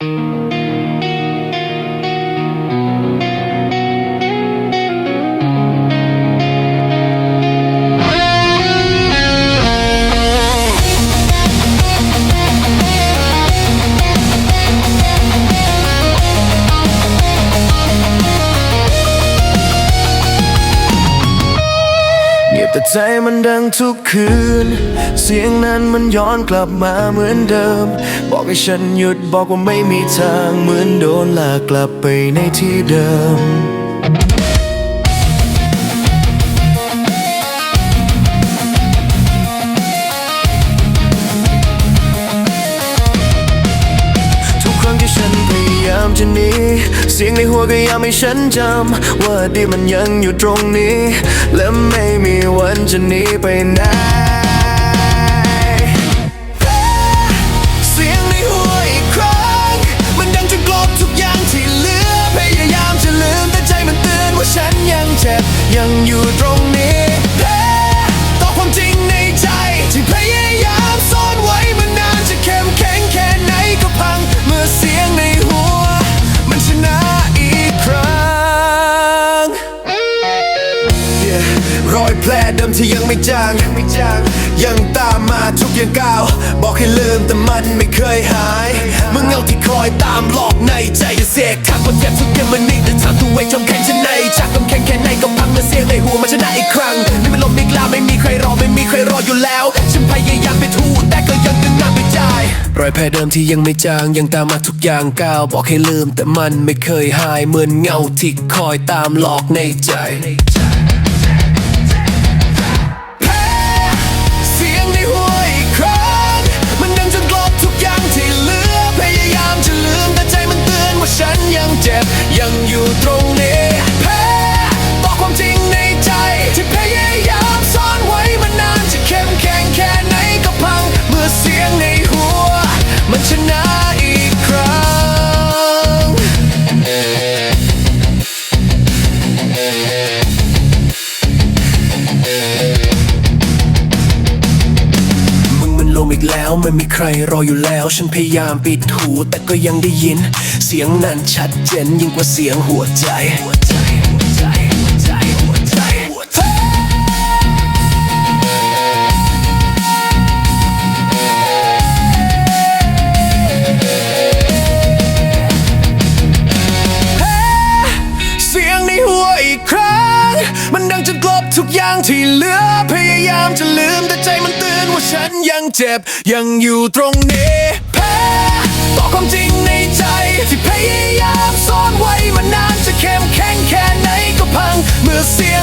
เแต่ใจมันดังทุกคืน เสียงนั้นมันย้อนกลับมาเหมือนเดิม บอกให้ฉันหยุดบอกว่าไม่มีทางเหมือนโดนลากกลับไปในที่เดิม จะหนีเสียงในหัวก็ย้ำให้ฉันจำว่าดีมันยังอยู่ตรงนี้ และไม่มีวันจะหนีไปไหนเสียงในหัวอีกครั้งมันดังจนกลบทุกอย่างที่เหลือพยายามจะลืมแต่ใจมันเตือนว่าฉันยังเจ็บยังอยู่ตรง รอยแผลเดิมที่ยังไม่จางยังไม่จางยังตามมาทุกอย่างก้าว บอกให้ลืมแต่มันไม่เคยหายมึงเงาที่คอยตามหลอกในใจจะเสกทักว่าเจ็บทุกอย่างมันนิ่งแต่ทำตัวเองจมแข็งชนในจากกำแข็งแค่ไหนก็พังมื่อเสียงในหัวมันชนะอีกครั้งนี่มันลมอีกล้าไม่มีใครรอไม่มีใครรออยู่แล้ว ฉันพยายามไปทูดแต่ก็ยังดึงน้ำไปใจายรอยแผลเดิมที่ยังไม่จางยังตามมาทุกอย่างก้าว บอกให้ลืมแต่มันไม่เคยหายเหมือนเงาที่คอยตามหลอกในใจ แล้วไม่มีใครรออยู่แล้ว ฉันพยายามปิดหูแต่ก็ยังได้ยิน เสียงนั้นชัดเจนยิ่งกว่าเสียงหัวใจหัวใจหัวใจ ทุกอย่างที่เหลือพยายามจะลืมแต่ใจมันตื่นว่าฉันยังเจ็บ ยังอยู่ตรงนี้แพ้ต่อความจริงในใจ ที่พยายามซ่อนไว้มานานจะเข้มแข็งแค่ไหนก็พังเมื่อเสีย